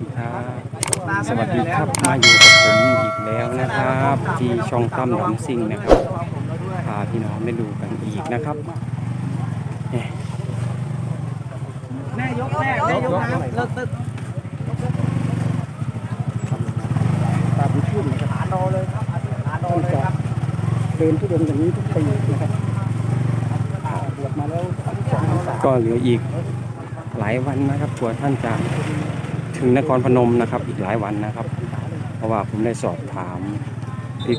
ดีครับ สวัสดีครับ มาอยู่กับผมอีกแล้วนะครับ ที่ช่องตั้มดำซิงนะครับพาพี่น้องได้ดูกันอีกนะครับแม่ยกแม่แม่ยกน้ำเลิกตึ๊ดตาบุญชุ่มนะครับานโนเลยครับานโนเลยครับเดินทุดงอย่างนี้ทุกปีนะครับก็เหลืออีกหลายวันนะครับกว่าท่านจะ ถึงนครพนมนะครับ อีกหลายวันนะครับ เพราะว่าผมได้สอบถาม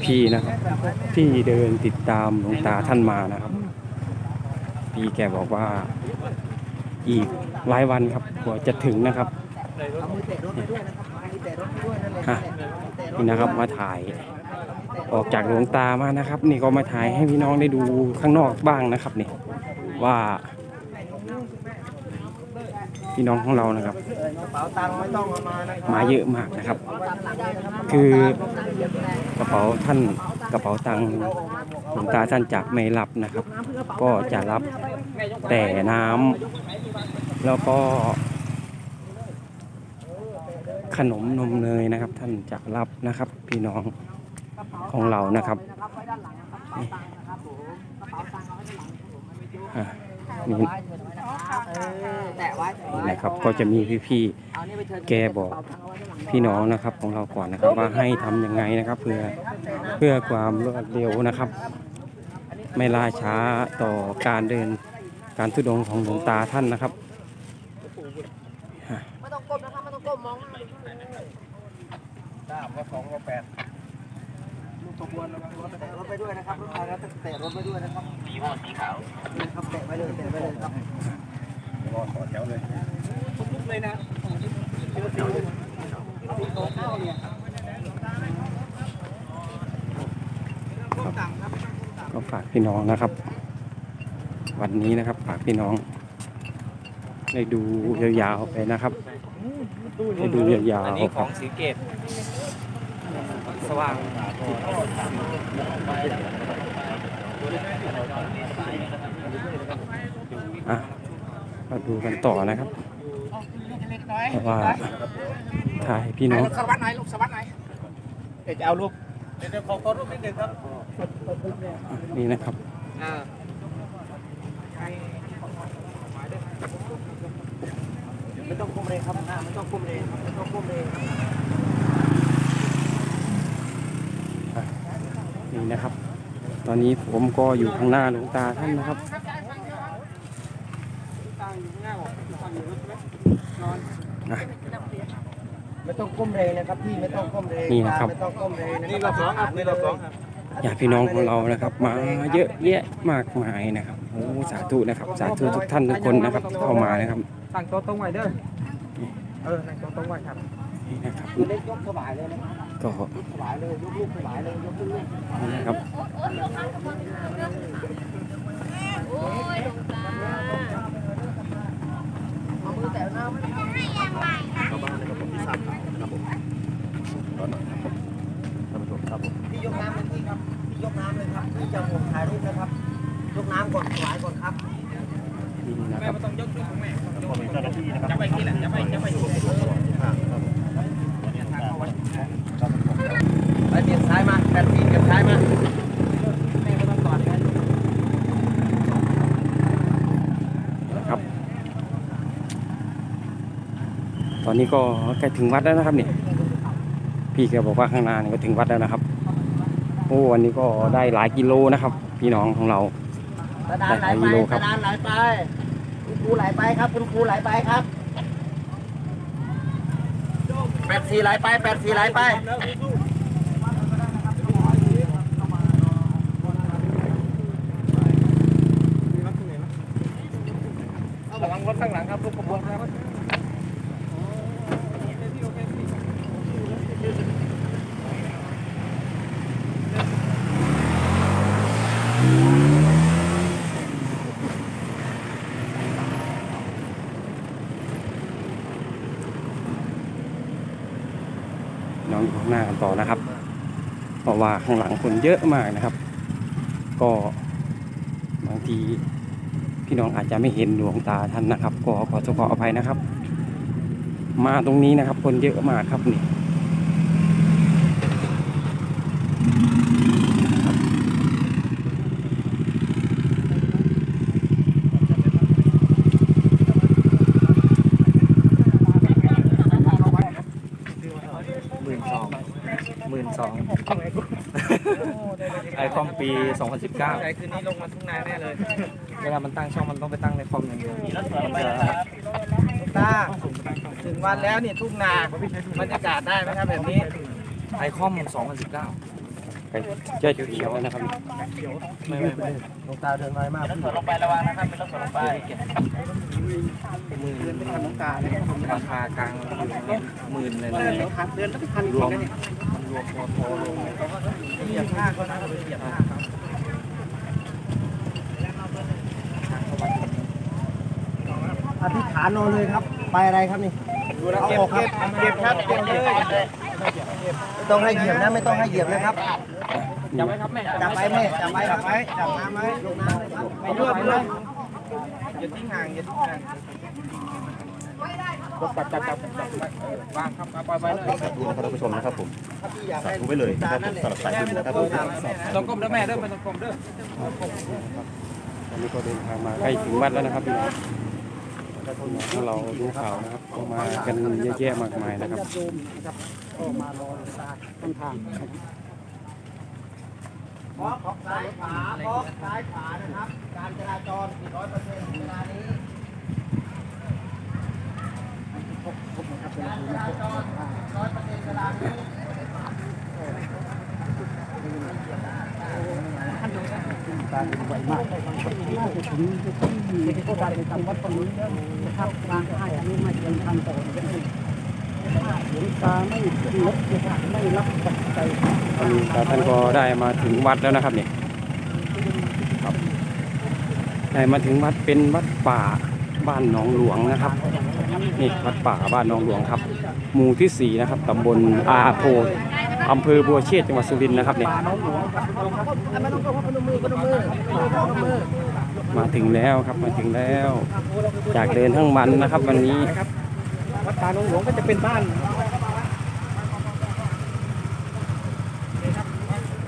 พี่ๆนะครับ ที่เดินติดตามหลวงตาท่านมานะครับ พี่แกบอกว่าอีกหลายวันครับกว่าจะถึงนะครับนี่นะครับมาถ่ายออกจากหลวงตามานะครับ นี่ก็มาถ่ายให้พี่น้องได้ดูข้างนอกบ้างนะครับนี่ว่า พี่น้องของเรานะครับมาเยอะมากนะครับ คือกระเป๋าท่านกระเป๋าตังค์หลวงตาท่านจะไม่รับนะครับ ก็จะรับแต่น้ำแล้วก็ ขนมนมเนยนะครับ ท่านจะรับนะครับ พี่น้องของเรานะครับอะ นี่แตะไว้นี่นะครับก็จะมีพี่ๆเอานี่ไปเชิญแกบอกพี่น้องนะครับของเราก่อนนะครับ ว่าให้ทำยังไงนะครับ เพื่อเพื่อความรวดเร็วนะครับ ไม่ล่าช้าต่อการเดินการทุดงค์ของหลวงตาท่านนะครับไม่ต้องก้มนะครับไม่ต้องก้มมองสา ขบวนระวังรถเตะรถไปด้วยนะครับรถไฟแล้วเตะรถไปด้วยนะครับสีม่วงสีขาวนะครับเตะไปเลยเตะไปเลยครับรอต่อแถวเลยทุกเลยนะสีโตเข้าเนี่ยก็ฝากพี่น้องนะครับ วันนี้นะครับฝากพี่น้องได้ดูยาวๆไปนะครับได้ดูยาวอันๆนี้คขรัอบงสีเกต สว่างอะมาดูกันต่อนะครับเพราะว่าถ่ายพี่น้องสวัสดิ์ไหนลูกสวัสดิ์ไหนเดี๋ยวจะเอารูปเดี๋ยวขอขอรูปนิดนึงครับนี่นะครับอ่าไม่ต้องก้มเรงครับอ่าไม่ต้องก้มเรงไม่ต้องก้มเรง นี่นะครับ ต อนนี้ผมก็อยู่ข้างหน้าหลวงตาท่านนะครับอะไม่ต้องก้มเรงนะครับพี่ไม่ต้องก้มเรงนี่นะครับ ไม่ต้องก้มเรงนะนี่รอบสองครับนี่รอบสองครับญาติพี่น้องของเรานะครับ มาเยอะแยะมากมายนะครับโอ้สาธุนะครับ สาธุทุกท่านทุกคนนะครับที่เข้ามานะครับตั้งโต๊ะตรงไว้เด้อเออตั้งโต๊ะตรงไว้ครับนี่นะครับเล่นยกสบายเลยนะครับก็สบายเลยยกลูกสบายเลยยกลูกนี่นะครับ เอามือแตะน้ำท่านผู้ชมครับผมพี่ยกน้ำเลยพี่ครับพี่ยกน้ำเลยครับพี่จะห่วงถ่ายรูปนะครับยกน้ำก่อนถวายก่อนครับนี่นะครับก็มีเจ้าหน้าที่นะครับจะไปที่ไหนจะไปจะไปเปลี่ยนซ้ายมาแปดปีเปลี่ยนซ้ายมาแม่ไม่ต้องต่อกัน ครับ ต อนนี้ก็ใกล้ถึงวัดแล้วนะครับเนี่ยพี่แกบอกว่าข้างหน้านี่ก็ถึงวัดแล้วนะครับ โอ้วันนี้ก็ได้หลายกิโลนะครับ พี่น้องของเรากระดานไหลไปกระดานไหลไปคุณครูไหลไปครับคุณครูไหลไปครับแปดสี่ไหลไปแปดสี่ไหลไป ระวังรถข้างหลังครับรถขบวนครับ น้องอยู่ข้าง หน้ากันต่อนะครับ เพราะว่าข้างหลังคนเยอะมากนะครับ ก็บางทีพี่น้องอาจจะไม่เห็นดวงตาท่านนะครับ ก็ขอขออภัยนะครับ มาตรงนี้นะครับ คนเยอะมากครับนี่ หมื่นสองหมื่นสอง ไอคอมปี 2019ใช่คืนนี้ลงมาทุ่งนาแน่เลยเวลามันตั้งช่องมันต้องไปตั้งในคอมอย่างเดียวตาถึงวันแล้วนี่ทุ่งนาบรรยากาศได้ไหมครับแบบนี้ไอคอม 2019ไปเจ้าเขียวๆนะครับไม่ไม่ไม่ลงตาเดินไปมากพี่ลงไประวังนะครับไม่ต้องลงไปหมื่นเดินไม่ทันลงตาเลยราคากลางอยู่หมื่นเลยนะเดินไม่ทันเดินไม่ทันรวมเนี่ย รวมพอพอลงเหยียบผ้าเขานะเราไปเหยียบผ้าเขาอธิษฐานนอนเลยครับ ไปอะไรครับนี่เอาออกครับเก็บครับเก็บเลยไม่ต้องให้เหยียบนะไม่ต้องให้เหยียบนะครับจับไว้ครับแม่จับไว้แม่จับไว้จับไว้จับน้ำไว้ลงน้ำเลยไม่ยั่วไม่ยั่วอย่าทิ้งห่างอย่าทิ้งห่าง จับจับจับจับวางครับปล่อยไปเลยสาธุนะครับท่านผู้ชมนะครับผมสาธุไว้เลยนะครับผมสำหรับสายบุญนะครับผมต้องก้มเด้อแม่เด้อไม่ต้องก้มเด้อตอนนี้ก็เดินทางมาใกล้ถึงวัดแล้วนะครับพี่น้องถ้าเราดูข่าวนะครับก็มากันเยอะแยะมากมายนะครับมนะครับก็มารอตาต้นทางบล็อกซ้ายขวาบล็อกซ้ายขวานะครับ การจราจร400เปอร์เซ็นเวลานี้การจราจร400เปอร์เซ็นต์เวลานี้ การไวมากน่าจะถึงที่ก็การไปทำวัดตรงนี้นะครับทางให้อันนี้ไม่เป็นทางต่อจะให้หลวงตาไม่ขึ้นรถนะครับไม่รับปัจจัยแต่ท่านก็ได้มาถึงวัดแล้วนะครับเนี่ยครับได้มาถึงวัดเป็นวัดป่า บ้านหนองหลวงนะครับนี่วัดป่าบ้านหนองหลวงครับหมู่ที่สี่นะครับตำบลอาโพอำเภอบัวเชษจังหวัดสุรินทร์นะครับเนี่ยมาถึงแล้วครับมาถึงแล้วจากเดินทั้งวันนะครับ วันนี้วัดป่าน้องหลวงก็จะเป็นบ้าน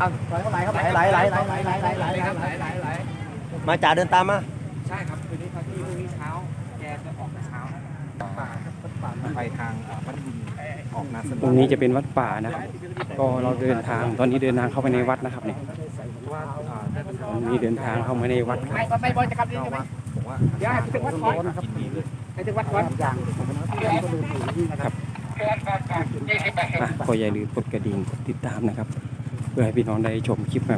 อะไหลเข้าไหลไหลไหลไหลไหลไหลไหลไหลไหลไหลไหลไหลไหลมาจ่าเดินตามมา ไปทางพัทบุรีออกนาสตรงนี้จะเป็นวัดป่านะครับ ก็เราเดินทางตอนนี้เดินทางเข้าไปในวัดนะครับเนี่ยว่าอ่าได้เป็นตอนนี้เดินทางเข้ามาในวัดครับไม่ไม่บอลจะกลับดีเจ้าใช่ไหมว่าผมว่าเดี๋ยวให้ถึงวัดก่อนนะครับให้ถึงวัดก่อนอย่างครับอะก็อย่าลืมกดกระดิ่งกดติดตามนะครับ เพื่อให้พี่น้องได้ชมคลิปใหม่